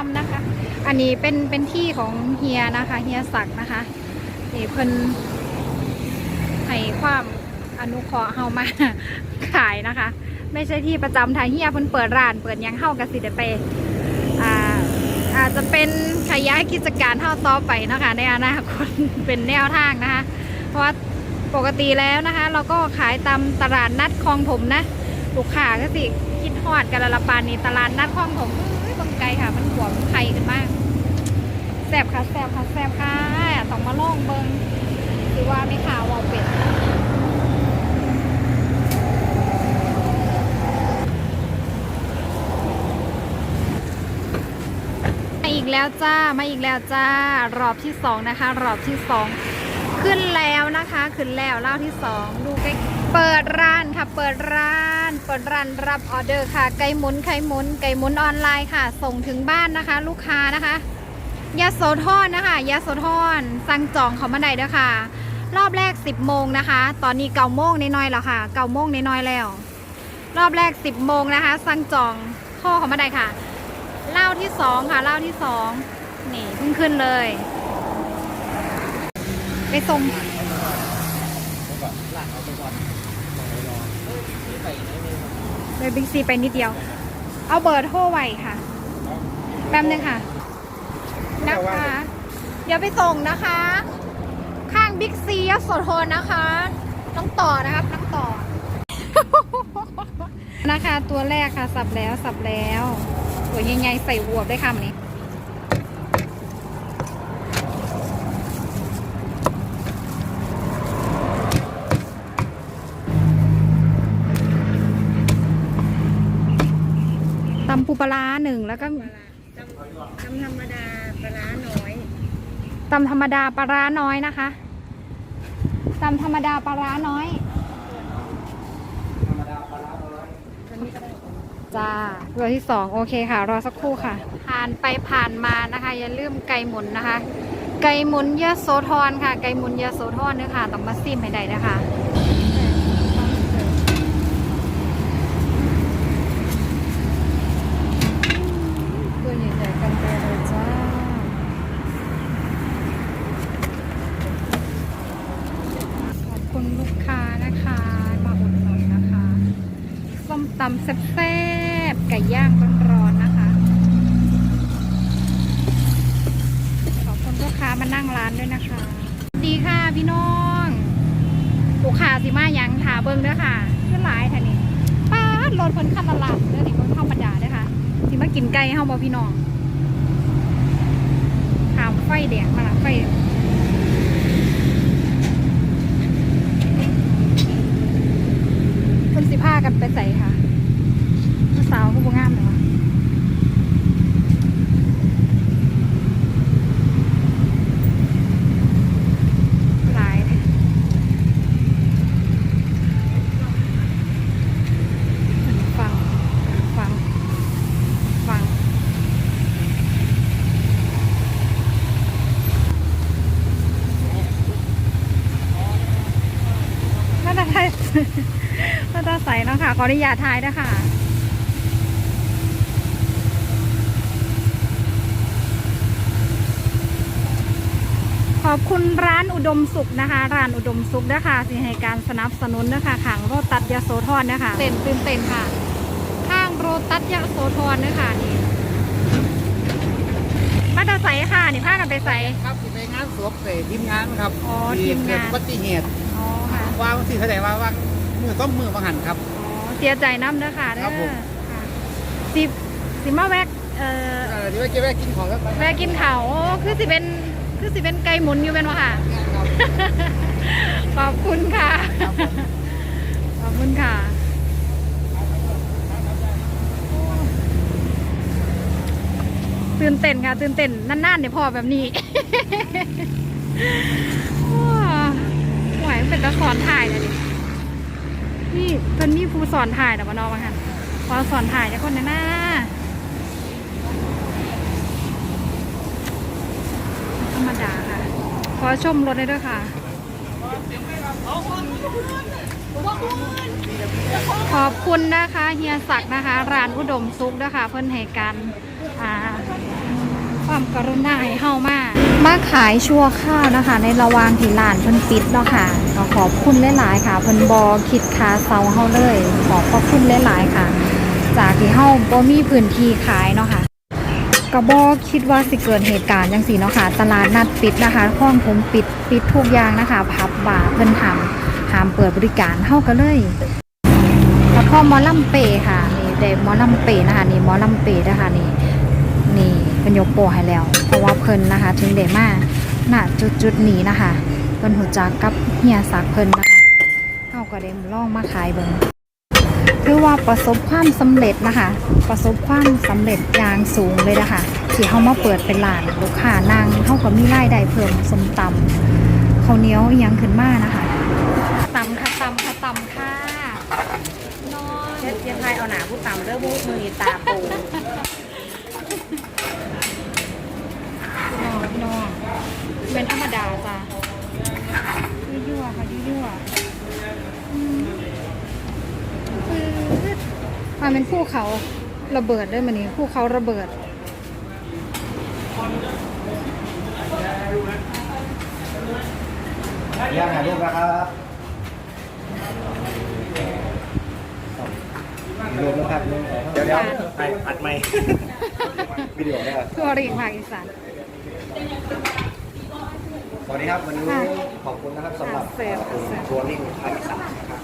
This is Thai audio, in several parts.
ที่ประจำนะคะ อันนี้เป็นเป็นที่ของเฮียนะคะ เฮียศักนะคะนี่เพิ่นให้ความอนุเคราะห์เฮามาขายนะคะ ไม่ใช่ที่ประจำทางเฮียเพิ่นเปิดร้านเปิดยังเฮากับสิเดไปอ่าอาจจะเป็นขยายกิจการเท่าต่อไปนะคะ ในอนาคตเป็นแนวทางนะคะ เพราะว่าปกติแล้วนะคะ เราก็ขายตามตลาดนัดคลองถมนะลูกค้าก็สิคิดฮอดกันละลปานนี้ตลาดนัดคลองถมเไกลค่ะ มันหวมไข่กันมากแสบค่ะแสบค่ะแสบค่ะต้องมาลองเบิงหรือว่าไม่ข่าวาวเป็ดมาอีกแล้วจ้ามาอีกแล้วจ้ารอบที่สองนะคะ รอบที่สองขึ้นแล้วนะคะ ขึ้นแล้วเล่าที่สองดูใกล้เปิดร้านค่ะ เปิดร้าน ดร้านรับออเดอร์ค่ะ ไก่หมุนไข่หมุนไก่หมุนออนไลน์ค่ะ ส่งถึงบ้านนะคะ ลูกค้านะคะยาโสธรนะคะยาโสธรสั่งจองเขามาได้เด้อค่ะ รอบแรก 10โมงนะคะ ตอนนี้เก้าโมงน้อยๆแล้วค่ะเก้าโมงน้อยๆแล้ว รอบแรก 10โมงนะคะ สั่งจองข้อเขามาได้ค่ะเล่าที่สองค่ะเล่าที่สองนี่เพิ่งขึ้นเลย ไปส่ง เลยบิ๊กซีไปนิดเดียว เอาเบอร์โทรไว้ค่ะ แป๊บนึงค่ะ นะคะ เดี๋ยวไปส่งนะคะ ข้างบิ๊กซียโสธรนะคะ ต้องต่อนะครับต้องต่อ นะคะตัวแรกค่ะ สับแล้วสับแล้วตัวใหญ่ๆใส่หัวได้ค่ะวันนี้ ปูปลาร้าหนึ่งแล้วก็ตำตำธรรมดาปลาร้าน้อยตำธรรมดาปลาร้าน้อยนะคะตำธรรมดาปลาร้าน้อยจ้าตัวที่สองโอเคค่ะ รอสักครู่ค่ะ ผ่านไปผ่านมานะคะ อย่าลืมไก่หมุนนะคะ ไก่หมุนยะโสธรค่ะ ไก่หมุนยะโสธรเนี่ยค่ะต้องมาซิมให้ได้นะคะตัวใหญ่ๆกันไปเลยจ้า ขอบคุณลูกค้านะคะ มาอุดหนุนนะคะ ส้ม ตำแซ่บๆไก่ย่างร้อนๆนะคะ ขอบคุณลูกค้ามานั่งร้านด้วยนะคะ ดีค่ะพี่น้องลูกค้าสิมายังถาเบิ้งด้อค่ะขึ้นหลายแท่นี่ป้าดรถคนขันละลับเด้อนี่คนธรรมดาเด้อค่ะสิมากินไก่เฮาบ่พี่น้องขามไฟแดงมาละไฟ คนสิผ้ากันไปใส่ค่ะผู้สาวก็บ่งามเลยวะหลายเลยฟัง ฟัง ฟัง น่าจะใช่ ก็จะใส่แล้วค่ะขออนุญาตถ่ายนะคะขอบคุณร้านอุดมสุขนะคะ ร้านอุดมสุขนะคะสิให้การสนับสนุนนะคะขังโรตัดยาโสธรนะคะเต้นตื่นเต้นค่ะ ข้างโรตัดยาโสธรนะคะนี่มาตาใส่ค่ะนี่ผ้ากันไปใส่ครับที่ไปงานสวมเสทีมงานครับอ๋อทีมงาน เกิดอุบัติเหตุอ๋อค่ะวางที่แสดงว่าว่างมือต้องมือบังหันครับอ๋อ เสียใจน้ำเด้อค่ะเด้ครับผอมค่ะสิสิมาแวกเอ่อเออที่ว่าจะแวะกินของแล้วไปแวะกินเขาวโอ้คือสิเป็นคือสิเป็นไก่หมุนอยู่เป็นวะค่ะครับขอบคุณค่ะครับผมขอบคุณค่ะ ตื่นเต้นค่ะ ตื่นเต้นนานๆเนี่ยพอแบบนี้ ว้าไหวมันเป็นตะสอนถ่ายเลยดิ นี่เพิ่นมีผู้สอนถ่ายแต่ว่านอมาค่ะพอสอนถ่ายจะคนแน่น่าธรรมดาค่ะ ขอชมรถได้ด้วยค่ะ ขอบคุณนะคะ เฮียศักดิ์นะคะ ร้านอุดมซุกนะคะ เพิ่นให้การอ่า ความกรุณาให้เฮามามาขายชั่วข้าวนะคะ ในระหว่างที่ร้านเพิ่นปิดเนาะค่ะก็ขอบคุณหลายๆค่ะเพิ่นบอคิดค่าเซาเฮาเลย ขอบพระคุณหลายๆค่ะ จากที่เฮาบ่มีพื้นที่ขายเนาะค่ะกระบอกคิดว่าสิเกิดเหตุการณ์จังสีเนาะค่ะ ตลาดนัดปิดนะคะห้องผมปิดปิดทุกอย่างนะคะ พับบาร์เพิ่นทำห้ามเปิดบริการเฮาก็เลยแล้วพอมอลำเปค่ะนี่เดหมอลำเปนะคะนี่มอลำเปนะคะนี่ เป็นยกโปรให้แล้ว เพราะว่าเพิ่นนะคะถึงเดมาณจุดจุดๆนี้นะคะเพิ่นหูจักกับเฮียศักดิ์เพิ่นนะคะเฮาก็ได้ลองมาขายเบิ่งถือว่าประสบความสำเร็จนะคะ ประสบความสำเร็จอย่างสูงเลยนะคะที่เขามาเปิดเป็นร้านลูกค้านางเขาก็มีรายได้เพิ่มสมตำข้าวเหนียวอิหยังขึ้นมานะคะตำค่ะตำค่ะตำค่ะนอนเช็ดเช็ดไทยเอาหนาผู้ต่ำเด้อมือมือนี่ตาปู นอนนอนเป็นธรรม ดาจ้ะยั่วๆค่ะยั่วๆอืมปื๊ดมาเป็นภูเขาระเบิดด้วยมันนี่ภูเขาระเบิดย่างถ่ายรูปนะครับรวมนะครับเดี๋ยวเดี๋ยวถ่ายอัดไหมวิดีโอได้ครับทั่วเรียงภาคอีสานส วัสดีครับวันนี้ค่ะขอบคุณนะครับสำหรับเสิร์ฟกลุ่มเสิร์ฟทัวริ่งภาคอีสานนะครับ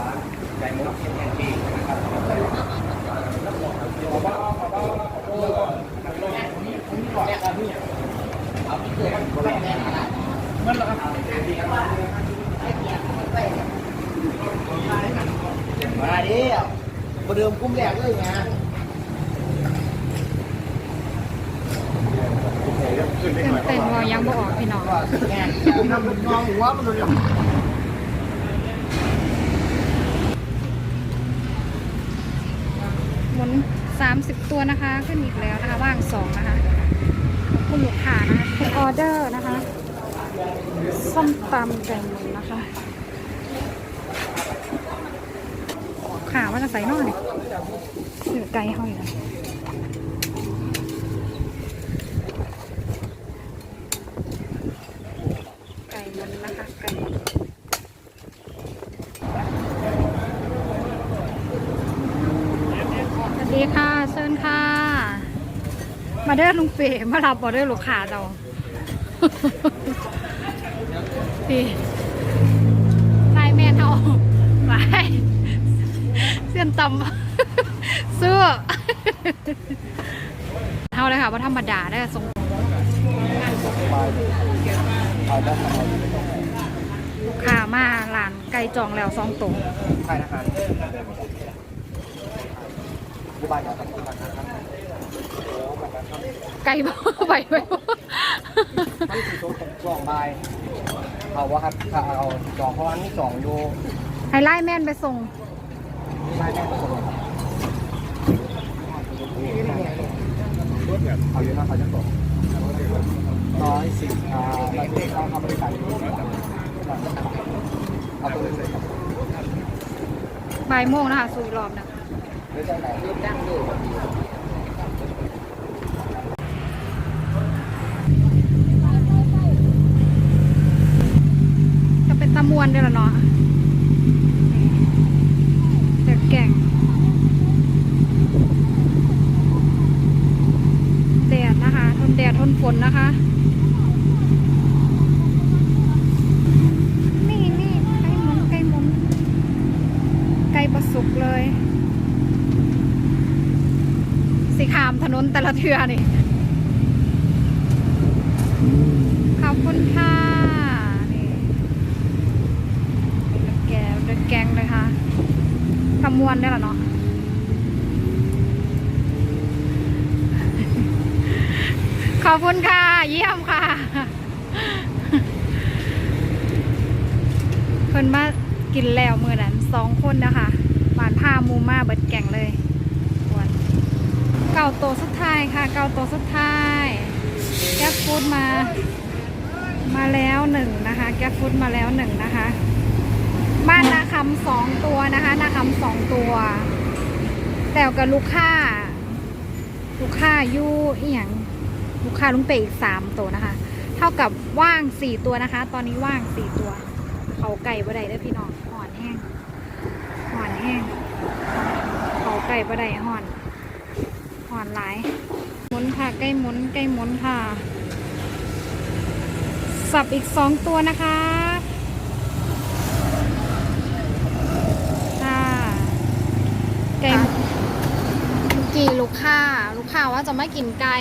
ร้านใจมุกเชียงแอนดี้นะครับมาดิประเดิมกุ้มแรกเลยไง เต้นเต้นว่ายังบ่ออกพี่น้อง ก็แงอหัวมันเลยหมุน30ตัวนะคะ ขึ้นอีกแล้วนะคะ ว่างสองนะคะขอบคุณลูกค้านะคะเป็นออเดอร์นะคะ ส้มตำไก่หมุนนะคะขาว่าจะใส่นอกเนี่ยไก่ห้อยนะไก่หมุนนะคะไก่หมุน สวัสดีค่ะเชิญค่ะ มาเด้อลุงเป๋มารับบอเดอร์ลูกค้าเราพี่นายแม่นเอาไปเส้นตำเสื้อเท่าเลยค่ะว่าธรรมดาได้ทรงลูกค้ามาหลานไก่จองแล้วสองตัวใช่นะครับ ไก่บ่ไปไปบ่ทั้งสี่ตัวสองใบเอาวะครับถ้าเอาสองเพราะว่านี่สองอยู่ให้ไล่แม่นไปส่งไม่ได้ผสมเอาเยอะมากเขาจะตกร้อยสิบอ่าเราเด็กเราทำบริการเอาตัวเลยครับบ่ายโมงนะคะสู่อีกรอบหนึงหรือจะไหนเรียกดั้งด้ วนเด้วยละเนาะเด็กแก่งแดดนะคะ ทนแดดทนฝนนะคะนี่นี่ไก่หมุนไก่หมุนไก่ประสุกเลยสีขามถนนแต่ละเทือนี่ขอบคุณค่ะนี่เดือดแกงเดือดแกงเลยค่ะ ขมวนได้หรอเนาะขอบคุณค่ะ เยี่ยมค่ะเพิ่นมากินแล้วมือนั้นสองคนนะคะหวานผ้ามูมาเบิดแก่งเลยวนเก่าโตสุดท้ายค่ะ เก่าโตสุดท้ายแก๊ปฟูดมา มาแล้วหนึ่งนะคะ แก๊ปฟูดมาแล้วหนึ่งนะคะ บ้านนาคำสองตัวนะคะนาคำสองตัว แต่กับลูกค้า ลูกค้ายู่อีหยังลูกค้าลุงเปย์อีกสามตัวนะคะ เท่ากับว่างสี่ตัวนะคะ ตอนนี้ว่างสี่ตัว เขาไก่บ่ได้เด้อพี่น้องห่อนแห้งห่อนแห้งเขาไก่บ่ได้ห่อนห่อนหลายมุนค่ะใกล้มุนใกล้มุนค่ะ สับอีกสองตัวนะคะไก่เมื่อกี่ลูกค้า ลูก ค้าว่าจะไม่กินไก่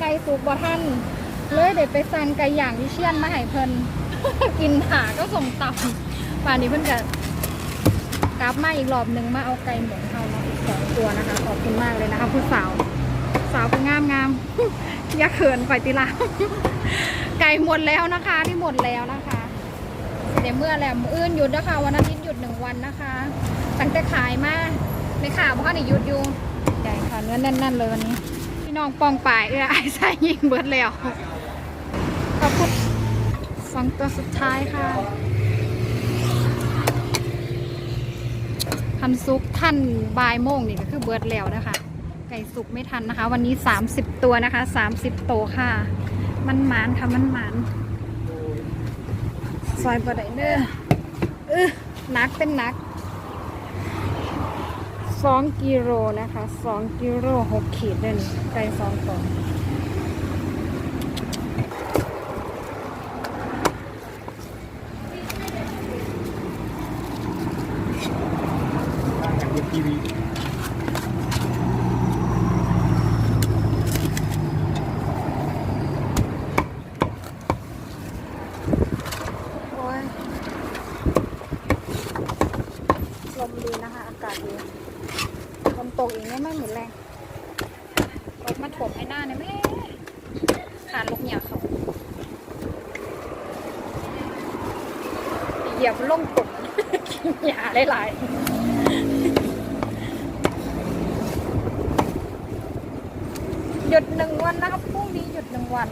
ไก่สุกบ่ท่านเลยเด็ดไปสั่งไก่อย่างที่เชียนมาให้เพิ่น กินหาก็ส่งต่ำป่านนี้เพิ่นจะกลับมาอีกรอบหนึ่งมาเอาไก่หมุนเขามาอีกสองตัวนะคะขอบคุณมากเลยนะคะผู้สาว สาวผู้งามงามอย่าเขินไปติลาไก่หมดแล้วนะคะที่หมดแล้วนะคะเดี๋ยวเมื่อแหลมอื่นหยุดนะคะวันอาทิตย์หยุดหนึ่งวันนะคะตั้งแต่ขายมาในข่าวเพราะนี่หยุดอยู่ ใหญ่ค่ะเนื้อแน่น ๆ เลยวันนี้ พี่น้องปองป่ายเอื้อไอ้ใส่ยิงเบิดแล้วขอบคุณสองตัวสุดท้ายค่ะทันซุกท่านบายโมงนี่ก็คือเบิดแล้วนะคะ ไก่สุกไม่ทันนะคะ วันนี้ 30 ตัวนะคะ 30โตค่ะ มันหมานค่ะมันหมานซอยบะไดเด้อเออหนักเป็นหนัก สองกิโลนะคะสองกิโลหกขีดเลยนี่ไก่สองตัว จากเว็บทีวี โอ้ยลมดีนะคะ อากาศดีลมตกอีกเนี่ยไม่เหมือนแรง รถมให้หน้าเนี่ยแม่ขาดลมเหยียบเขาเหยียบล่มตุ่มหยาหลายๆหยุดหนึ่งวันนะครับพรุ่งนี้หยุดหนึ่งวัน